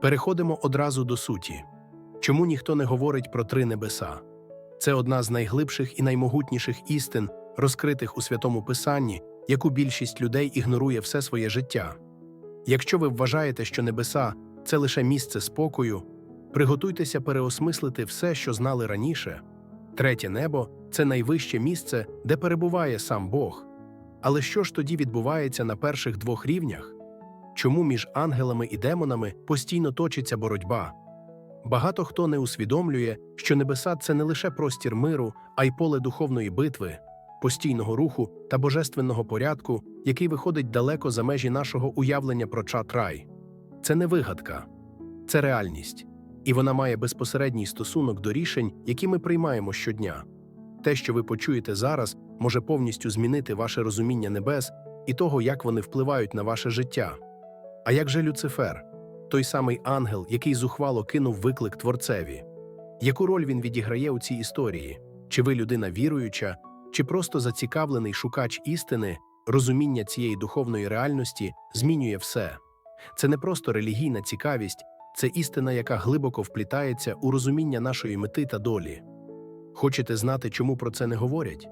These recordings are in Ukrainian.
Переходимо одразу до суті. Чому ніхто не говорить про три небеса? Це одна з найглибших і наймогутніших істин, розкритих у святому Писанні, яку більшість людей ігнорує все своє життя. Якщо ви вважаєте, що небеса це лише місце спокою, приготуйтеся переосмислити все, що знали раніше. Третє небо це найвище місце, де перебуває сам Бог. Але що ж тоді відбувається на перших двох рівнях? Чому між ангелами і демонами постійно точиться боротьба? Багато хто не усвідомлює, що небеса це не лише простір миру, а й поле духовної битви, постійного руху та божественного порядку, який виходить далеко за межі нашого уявлення про чат-рай. Це не вигадка, це реальність, і вона має безпосередній стосунок до рішень, які ми приймаємо щодня. Те, що ви почуєте зараз, може повністю змінити ваше розуміння небес і того, як вони впливають на ваше життя. А як же Люцифер, той самий ангел, який зухвало кинув виклик творцеві? Яку роль він відіграє у цій історії? Чи ви людина віруюча, чи просто зацікавлений шукач істини, розуміння цієї духовної реальності змінює все? Це не просто релігійна цікавість, це істина, яка глибоко вплітається у розуміння нашої мети та долі. Хочете знати, чому про це не говорять?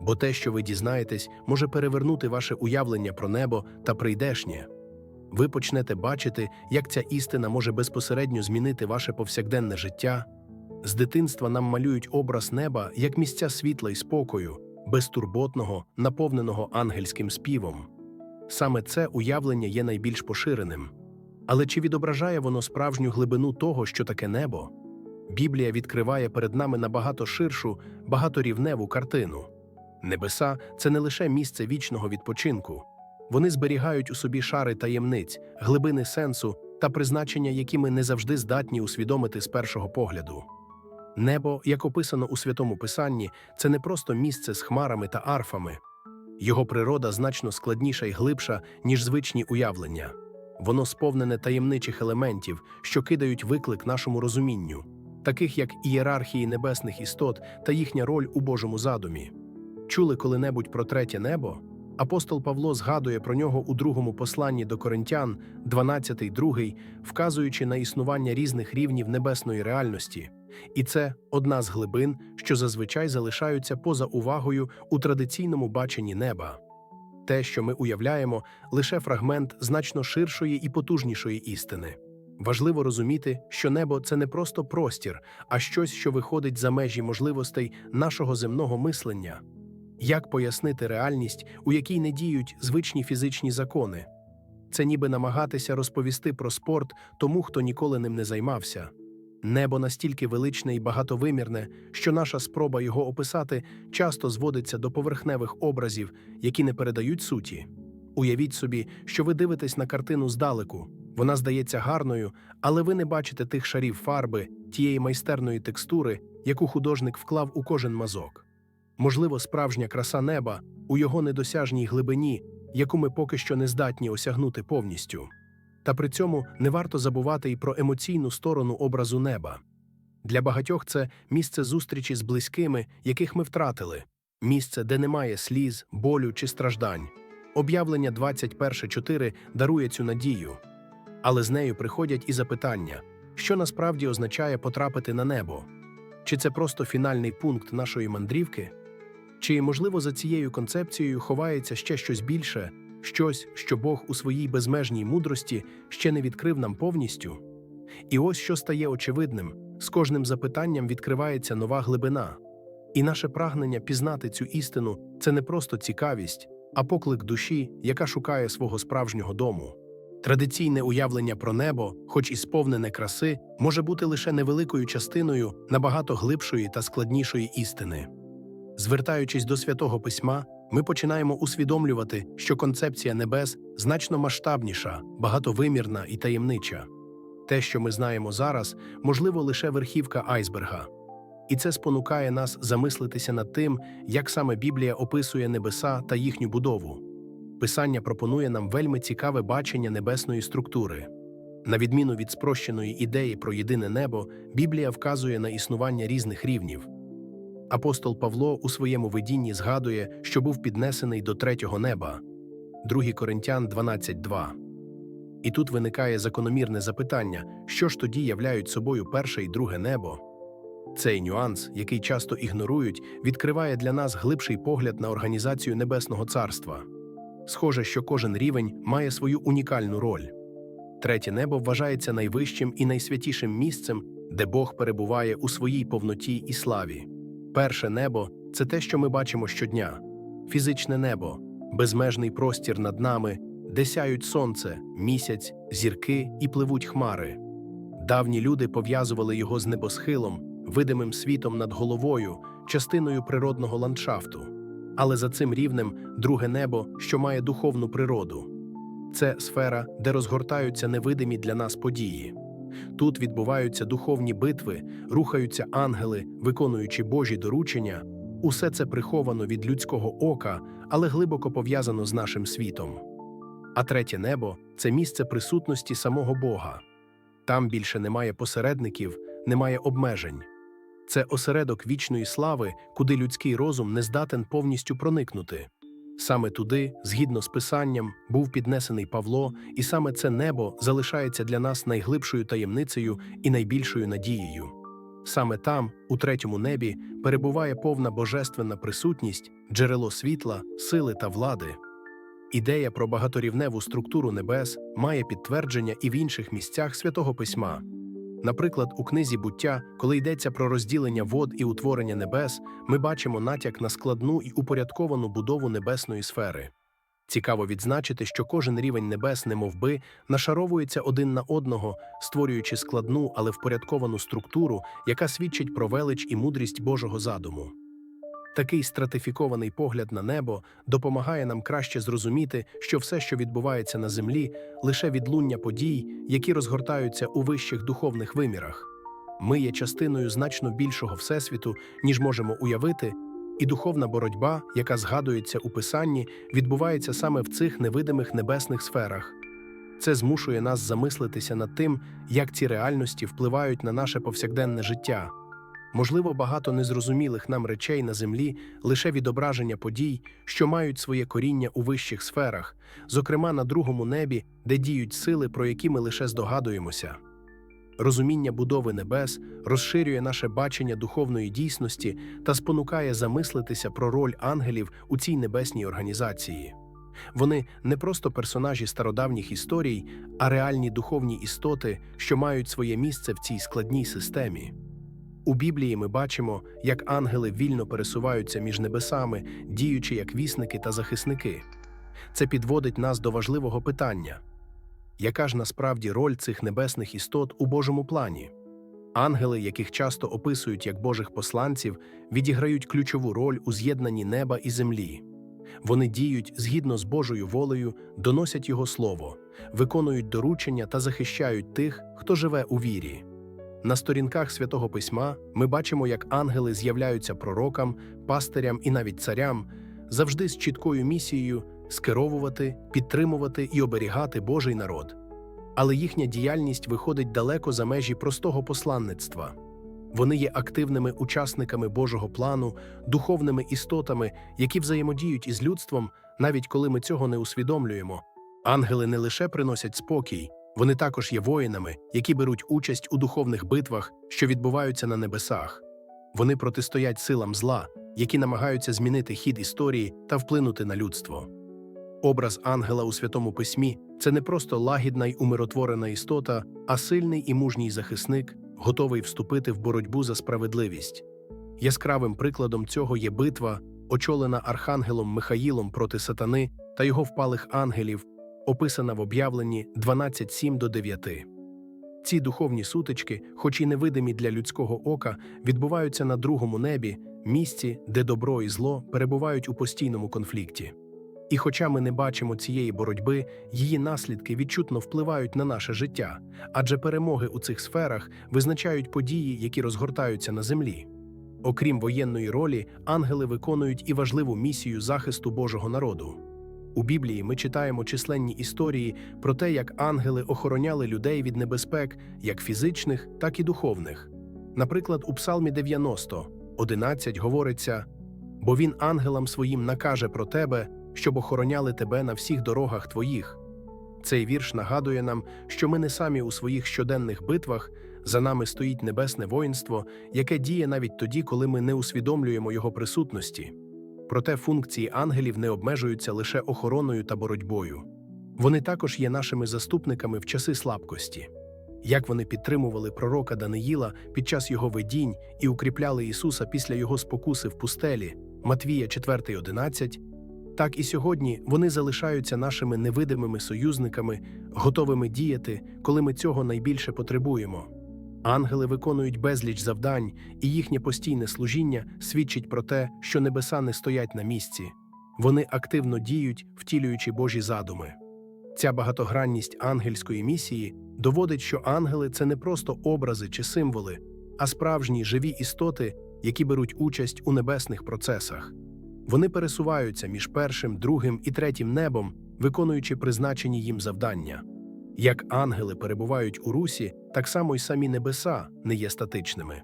Бо те, що ви дізнаєтесь, може перевернути ваше уявлення про небо та прийдешнє. Ви почнете бачити, як ця істина може безпосередньо змінити ваше повсякденне життя. З дитинства нам малюють образ неба як місця світла й спокою, безтурботного, наповненого ангельським співом. Саме це уявлення є найбільш поширеним. Але чи відображає воно справжню глибину того, що таке небо? Біблія відкриває перед нами набагато ширшу, багаторівневу картину. Небеса це не лише місце вічного відпочинку. Вони зберігають у собі шари таємниць, глибини сенсу та призначення, які ми не завжди здатні усвідомити з першого погляду. Небо, як описано у Святому Писанні, це не просто місце з хмарами та арфами. Його природа значно складніша і глибша, ніж звичні уявлення. Воно сповнене таємничих елементів, що кидають виклик нашому розумінню, таких як ієрархії небесних істот та їхня роль у Божому задумі. Чули коли-небудь про третє небо? Апостол Павло згадує про нього у другому посланні до Коринтян, 12.2, вказуючи на існування різних рівнів небесної реальності. І це одна з глибин, що зазвичай залишаються поза увагою у традиційному баченні неба. Те, що ми уявляємо, лише фрагмент значно ширшої і потужнішої істини. Важливо розуміти, що небо це не просто простір, а щось, що виходить за межі можливостей нашого земного мислення. Як пояснити реальність, у якій не діють звичні фізичні закони? Це ніби намагатися розповісти про спорт тому, хто ніколи ним не займався. Небо настільки величне і багатовимірне, що наша спроба його описати часто зводиться до поверхневих образів, які не передають суті. Уявіть собі, що ви дивитесь на картину здалеку. Вона здається гарною, але ви не бачите тих шарів фарби, тієї майстерної текстури, яку художник вклав у кожен мазок. Можливо, справжня краса неба у його недосяжній глибині, яку ми поки що не здатні осягнути повністю. Та при цьому не варто забувати і про емоційну сторону образу неба. Для багатьох це місце зустрічі з близькими, яких ми втратили, місце, де немає сліз, болю чи страждань. Об'явлення 21.4 дарує цю надію. Але з нею приходять і запитання, що насправді означає потрапити на небо? Чи це просто фінальний пункт нашої мандрівки? Чи, можливо, за цією концепцією ховається ще щось більше, щось, що Бог у своїй безмежній мудрості ще не відкрив нам повністю? І ось що стає очевидним: з кожним запитанням відкривається нова глибина. І наше прагнення пізнати цю істину це не просто цікавість, а поклик душі, яка шукає свого справжнього дому. Традиційне уявлення про небо, хоч і сповнене краси, може бути лише невеликою частиною набагато глибшої та складнішої істини. Звертаючись до святого письма, ми починаємо усвідомлювати, що концепція небес значно масштабніша, багатовимірна і таємнича. Те, що ми знаємо зараз, можливо, лише верхівка айсберга. І це спонукає нас замислитися над тим, як саме Біблія описує небеса та їхню будову. Писання пропонує нам вельми цікаве бачення небесної структури. На відміну від спрощеної ідеї про єдине небо, Біблія вказує на існування різних рівнів. Апостол Павло у своєму видінні згадує, що був піднесений до третього неба 2 Коринтян 12.2. І тут виникає закономірне запитання, що ж тоді являють собою перше і друге небо? Цей нюанс, який часто ігнорують, відкриває для нас глибший погляд на організацію Небесного Царства. Схоже, що кожен рівень має свою унікальну роль. Третє небо вважається найвищим і найсвятішим місцем, де Бог перебуває у своїй повноті і славі. Перше небо це те, що ми бачимо щодня фізичне небо, безмежний простір над нами, де сяють сонце, місяць, зірки і пливуть хмари. Давні люди пов'язували його з небосхилом, видимим світом над головою, частиною природного ландшафту. Але за цим рівнем друге небо, що має духовну природу. Це сфера, де розгортаються невидимі для нас події. Тут відбуваються духовні битви, рухаються ангели, виконуючи Божі доручення. Усе це приховано від людського ока, але глибоко пов'язано з нашим світом. А третє небо це місце присутності самого Бога. Там більше немає посередників, немає обмежень. Це осередок вічної слави, куди людський розум не здатен повністю проникнути. Саме туди, згідно з писанням, був піднесений Павло, і саме це небо залишається для нас найглибшою таємницею і найбільшою надією. Саме там, у третьому небі, перебуває повна божественна присутність, джерело світла, сили та влади. Ідея про багаторівневу структуру небес має підтвердження і в інших місцях святого письма. Наприклад, у книзі буття, коли йдеться про розділення вод і утворення небес, ми бачимо натяк на складну і упорядковану будову небесної сфери. Цікаво відзначити, що кожен рівень небес, немовби, нашаровується один на одного, створюючи складну, але впорядковану структуру, яка свідчить про велич і мудрість Божого задуму. Такий стратифікований погляд на небо допомагає нам краще зрозуміти, що все, що відбувається на землі, лише відлуння подій, які розгортаються у вищих духовних вимірах. Ми є частиною значно більшого всесвіту, ніж можемо уявити, і духовна боротьба, яка згадується у писанні, відбувається саме в цих невидимих небесних сферах. Це змушує нас замислитися над тим, як ці реальності впливають на наше повсякденне життя. Можливо, багато незрозумілих нам речей на землі лише відображення подій, що мають своє коріння у вищих сферах, зокрема на другому небі, де діють сили, про які ми лише здогадуємося. Розуміння будови небес розширює наше бачення духовної дійсності та спонукає замислитися про роль ангелів у цій небесній організації. Вони не просто персонажі стародавніх історій, а реальні духовні істоти, що мають своє місце в цій складній системі. У Біблії ми бачимо, як ангели вільно пересуваються між небесами, діючи як вісники та захисники. Це підводить нас до важливого питання: яка ж насправді роль цих небесних істот у Божому плані? Ангели, яких часто описують як Божих посланців, відіграють ключову роль у з'єднанні неба і землі. Вони діють згідно з Божою волею, доносять Його слово, виконують доручення та захищають тих, хто живе у вірі. На сторінках святого письма ми бачимо, як ангели з'являються пророкам, пастирям і навіть царям, завжди з чіткою місією скеровувати, підтримувати і оберігати Божий народ. Але їхня діяльність виходить далеко за межі простого посланництва. Вони є активними учасниками Божого плану, духовними істотами, які взаємодіють із людством, навіть коли ми цього не усвідомлюємо. Ангели не лише приносять спокій, вони також є воїнами, які беруть участь у духовних битвах, що відбуваються на небесах. Вони протистоять силам зла, які намагаються змінити хід історії та вплинути на людство. Образ ангела у Святому Письмі це не просто лагідна й умиротворена істота, а сильний і мужній захисник, готовий вступити в боротьбу за справедливість. Яскравим прикладом цього є битва, очолена архангелом Михаїлом проти сатани та його впалих ангелів, описана в об'явленні 12.7 до 9. Ці духовні сутички, хоч і невидимі для людського ока, відбуваються на другому небі, місці, де добро і зло перебувають у постійному конфлікті. І хоча ми не бачимо цієї боротьби, її наслідки відчутно впливають на наше життя, адже перемоги у цих сферах визначають події, які розгортаються на землі. Окрім воєнної ролі, ангели виконують і важливу місію захисту Божого народу. У Біблії ми читаємо численні історії про те, як ангели охороняли людей від небезпек, як фізичних, так і духовних. Наприклад, у Псалмі 90, 11 говориться: бо він ангелам своїм накаже про тебе, щоб охороняли тебе на всіх дорогах твоїх. Цей вірш нагадує нам, що ми не самі у своїх щоденних битвах, за нами стоїть небесне воїнство, яке діє навіть тоді, коли ми не усвідомлюємо його присутності. Проте функції ангелів не обмежуються лише охороною та боротьбою. Вони також є нашими заступниками в часи слабкості. Як вони підтримували пророка Даниїла під час його видінь і укріпляли Ісуса після його спокуси в пустелі Матвія 4.11, так і сьогодні вони залишаються нашими невидимими союзниками, готовими діяти, коли ми цього найбільше потребуємо. Ангели виконують безліч завдань, і їхнє постійне служіння свідчить про те, що небеса не стоять на місці. Вони активно діють, втілюючи Божі задуми. Ця багатогранність ангельської місії доводить, що ангели це не просто образи чи символи, а справжні живі істоти, які беруть участь у небесних процесах. Вони пересуваються між першим, другим і третім небом, виконуючи призначені їм завдання. Як ангели перебувають у русі, так само й самі небеса не є статичними.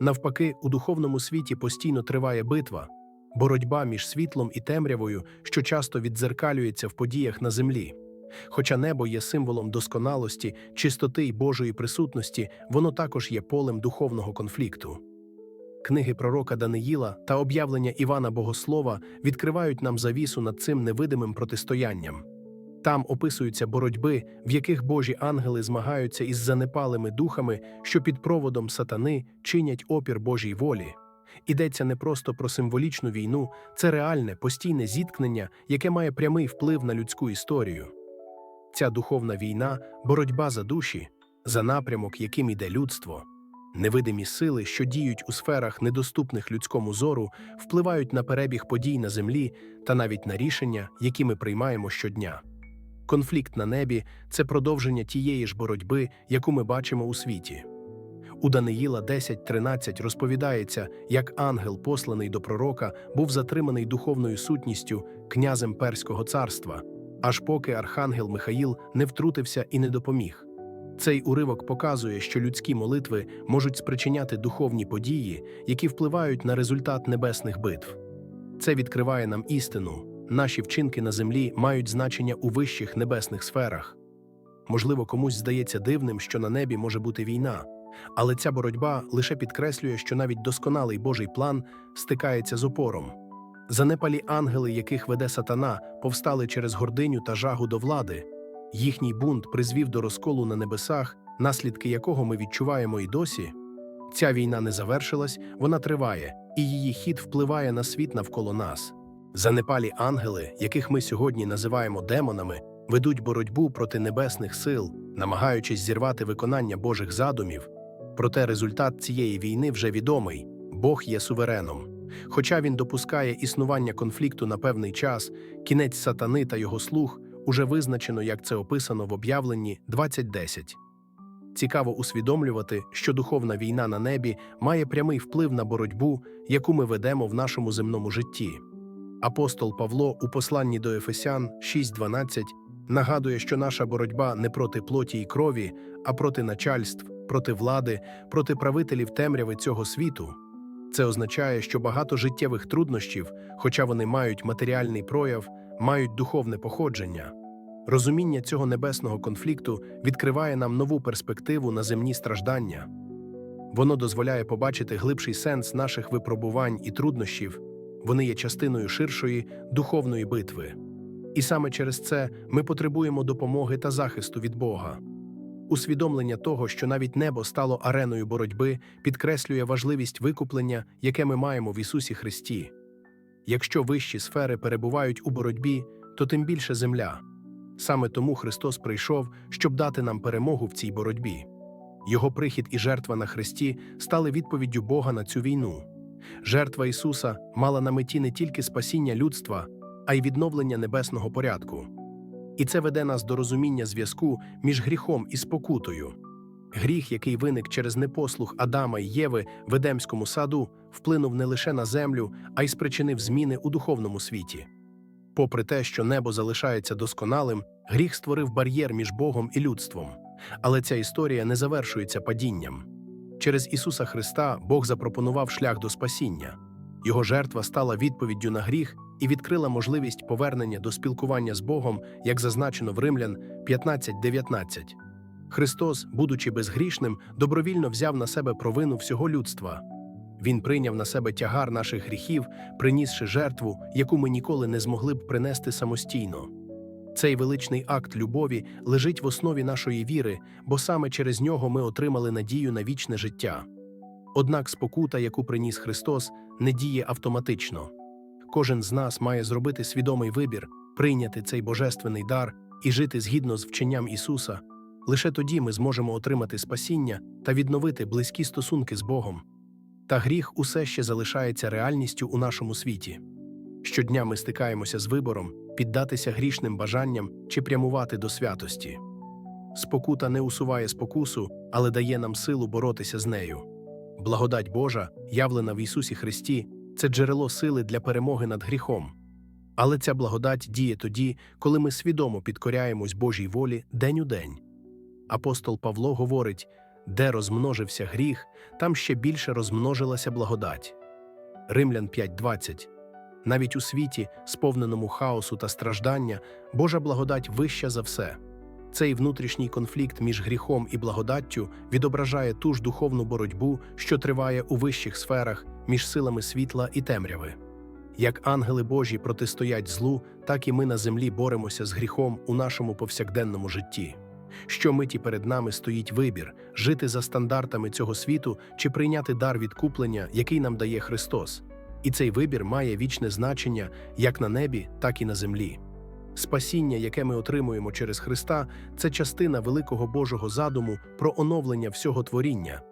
Навпаки, у духовному світі постійно триває битва, боротьба між світлом і темрявою, що часто віддзеркалюється в подіях на землі. Хоча небо є символом досконалості, чистоти й Божої присутності, воно також є полем духовного конфлікту. Книги пророка Даниїла та об'явлення Івана Богослова відкривають нам завісу над цим невидимим протистоянням. Там описуються боротьби, в яких Божі ангели змагаються із занепалими духами, що під проводом сатани чинять опір Божій волі. Йдеться не просто про символічну війну, це реальне, постійне зіткнення, яке має прямий вплив на людську історію. Ця духовна війна боротьба за душі, за напрямок, яким іде людство. Невидимі сили, що діють у сферах, недоступних людському зору, впливають на перебіг подій на землі та навіть на рішення, які ми приймаємо щодня. Конфлікт на небі це продовження тієї ж боротьби, яку ми бачимо у світі. У Даниїла 10.13 розповідається, як ангел, посланий до пророка, був затриманий духовною сутністю князем Перського царства, аж поки архангел Михаїл не втрутився і не допоміг. Цей уривок показує, що людські молитви можуть спричиняти духовні події, які впливають на результат небесних битв. Це відкриває нам істину. Наші вчинки на землі мають значення у вищих небесних сферах. Можливо, комусь здається дивним, що на небі може бути війна, але ця боротьба лише підкреслює, що навіть досконалий Божий план стикається з опором. Занепалі ангели, яких веде сатана, повстали через гординю та жагу до влади. Їхній бунт призвів до розколу на небесах, наслідки якого ми відчуваємо і досі. Ця війна не завершилась, вона триває, і її хід впливає на світ навколо нас. Занепалі ангели, яких ми сьогодні називаємо демонами, ведуть боротьбу проти небесних сил, намагаючись зірвати виконання Божих задумів. Проте результат цієї війни вже відомий Бог є сувереном. Хоча він допускає існування конфлікту на певний час, кінець сатани та його слуг уже визначено, як це описано в об'явленні 20.10. Цікаво усвідомлювати, що духовна війна на небі має прямий вплив на боротьбу, яку ми ведемо в нашому земному житті. Апостол Павло у посланні до Ефесян 6.12 нагадує, що наша боротьба не проти плоті й крові, а проти начальств, проти влади, проти правителів темряви цього світу. Це означає, що багато життєвих труднощів, хоча вони мають матеріальний прояв, мають духовне походження. Розуміння цього небесного конфлікту відкриває нам нову перспективу на земні страждання. Воно дозволяє побачити глибший сенс наших випробувань і труднощів, вони є частиною ширшої духовної битви. І саме через це ми потребуємо допомоги та захисту від Бога. Усвідомлення того, що навіть небо стало ареною боротьби, підкреслює важливість викуплення, яке ми маємо в Ісусі Христі. Якщо вищі сфери перебувають у боротьбі, то тим більше земля. Саме тому Христос прийшов, щоб дати нам перемогу в цій боротьбі. Його прихід і жертва на Христі стали відповіддю Бога на цю війну. Жертва Ісуса мала на меті не тільки спасіння людства, а й відновлення небесного порядку. І це веде нас до розуміння зв'язку між гріхом і спокутою. Гріх, який виник через непослух Адама і Єви в Едемському саду, вплинув не лише на землю, а й спричинив зміни у духовному світі. Попри те, що небо залишається досконалим, гріх створив бар'єр між Богом і людством. Але ця історія не завершується падінням. Через Ісуса Христа Бог запропонував шлях до спасіння. Його жертва стала відповіддю на гріх, і відкрила можливість повернення до спілкування з Богом, як зазначено в Римлян 15.19. Христос, будучи безгрішним, добровільно взяв на себе провину всього людства. Він прийняв на себе тягар наших гріхів, принісши жертву, яку ми ніколи не змогли б принести самостійно. Цей величний акт любові лежить в основі нашої віри, бо саме через нього ми отримали надію на вічне життя. Однак спокута, яку приніс Христос, не діє автоматично. Кожен з нас має зробити свідомий вибір, прийняти цей божественний дар і жити згідно з вченням Ісуса. Лише тоді ми зможемо отримати спасіння та відновити близькі стосунки з Богом. Та гріх усе ще залишається реальністю у нашому світі. Щодня ми стикаємося з вибором піддатися грішним бажанням чи прямувати до святості. Спокута не усуває спокусу, але дає нам силу боротися з нею. Благодать Божа, явлена в Ісусі Христі, це джерело сили для перемоги над гріхом. Але ця благодать діє тоді, коли ми свідомо підкоряємось Божій волі день у день. Апостол Павло говорить: де розмножився гріх, там ще більше розмножилася благодать. Римлян 5.20 Навіть у світі, сповненому хаосу та страждання, Божа благодать вища за все. Цей внутрішній конфлікт між гріхом і благодаттю відображає ту ж духовну боротьбу, що триває у вищих сферах між силами світла і темряви. Як ангели Божі протистоять злу, так і ми на землі боремося з гріхом у нашому повсякденному житті. Щомиті перед нами стоїть вибір жити за стандартами цього світу чи прийняти дар відкуплення, який нам дає Христос. І цей вибір має вічне значення як на небі, так і на землі. Спасіння, яке ми отримуємо через Христа, це частина великого Божого задуму про оновлення всього творіння.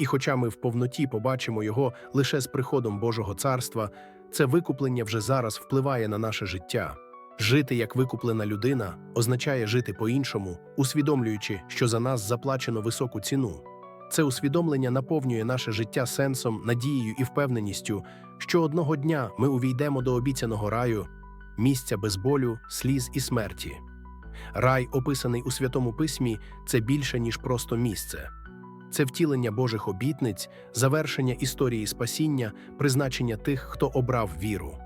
І хоча ми в повноті побачимо його лише з приходом Божого царства, це викуплення вже зараз впливає на наше життя. Жити як викуплена людина означає жити по-іншому, усвідомлюючи, що за нас заплачено високу ціну. Це усвідомлення наповнює наше життя сенсом, надією і впевненістю, що одного дня ми увійдемо до обіцяного раю, місця без болю, сліз і смерті. Рай, описаний у Святому Письмі, це більше, ніж просто місце. Це втілення Божих обітниць, завершення історії спасіння, призначення тих, хто обрав віру.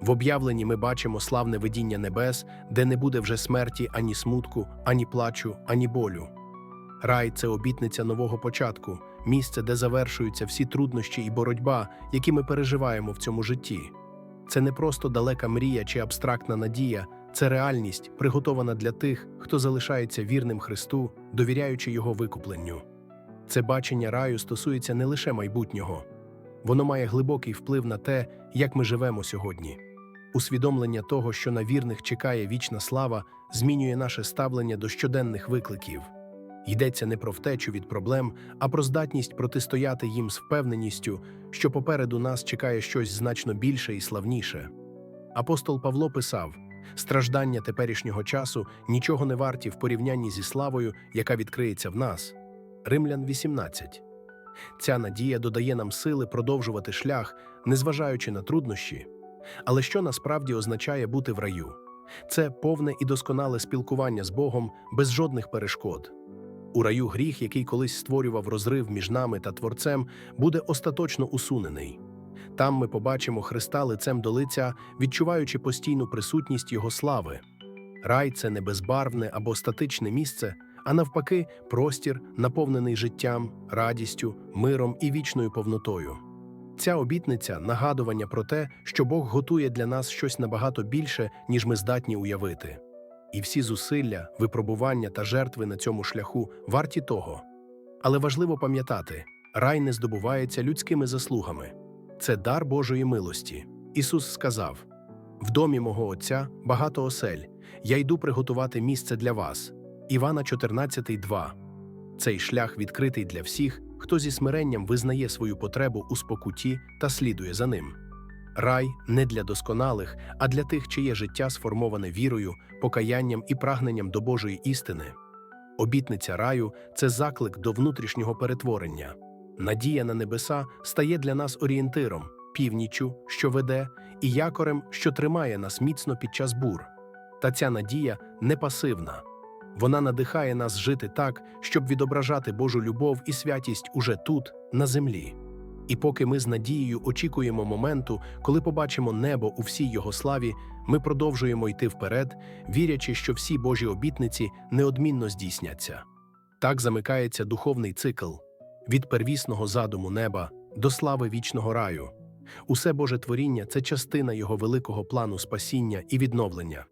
В об'явленні ми бачимо славне видіння небес, де не буде вже смерті ані смутку, ані плачу, ані болю. Рай це обітниця нового початку, місце, де завершуються всі труднощі і боротьба, які ми переживаємо в цьому житті. Це не просто далека мрія чи абстрактна надія, це реальність, приготована для тих, хто залишається вірним Христу, довіряючи Його викупленню. Це бачення раю стосується не лише майбутнього, воно має глибокий вплив на те, як ми живемо сьогодні. Усвідомлення того, що на вірних чекає вічна слава, змінює наше ставлення до щоденних викликів. Йдеться не про втечу від проблем, а про здатність протистояти їм з впевненістю, що попереду нас чекає щось значно більше і славніше. Апостол Павло писав: страждання теперішнього часу нічого не варті в порівнянні зі славою, яка відкриється в нас. Римлян 18. Ця надія додає нам сили продовжувати шлях, незважаючи на труднощі. Але що насправді означає бути в раю? Це повне і досконале спілкування з Богом без жодних перешкод. У раю гріх, який колись створював розрив між нами та Творцем, буде остаточно усунений. Там ми побачимо Христа лицем до лиця, відчуваючи постійну присутність Його слави. Рай це не безбарвне або статичне місце, а навпаки, простір, наповнений життям, радістю, миром і вічною повнотою. Ця обітниця нагадування про те, що Бог готує для нас щось набагато більше, ніж ми здатні уявити. І всі зусилля, випробування та жертви на цьому шляху варті того. Але важливо пам'ятати, рай не здобувається людськими заслугами це дар Божої милості. Ісус сказав: В домі мого Отця багато осель, я йду приготувати місце для вас. Івана 14,2 Цей шлях відкритий для всіх, хто зі смиренням визнає свою потребу у спокуті та слідує за ним. Рай не для досконалих, а для тих, чиє життя сформоване вірою, покаянням і прагненням до Божої істини. Обітниця раю це заклик до внутрішнього перетворення. Надія на небеса стає для нас орієнтиром, північю, що веде, і якорем, що тримає нас міцно під час бур. Та ця надія не пасивна. Вона надихає нас жити так, щоб відображати Божу любов і святість уже тут, на землі. І поки ми з надією очікуємо моменту, коли побачимо небо у всій його славі, ми продовжуємо йти вперед, вірячи, що всі Божі обітниці неодмінно здійсняться. Так замикається духовний цикл від первісного задуму неба до слави вічного раю. Усе Боже творіння це частина його великого плану спасіння і відновлення.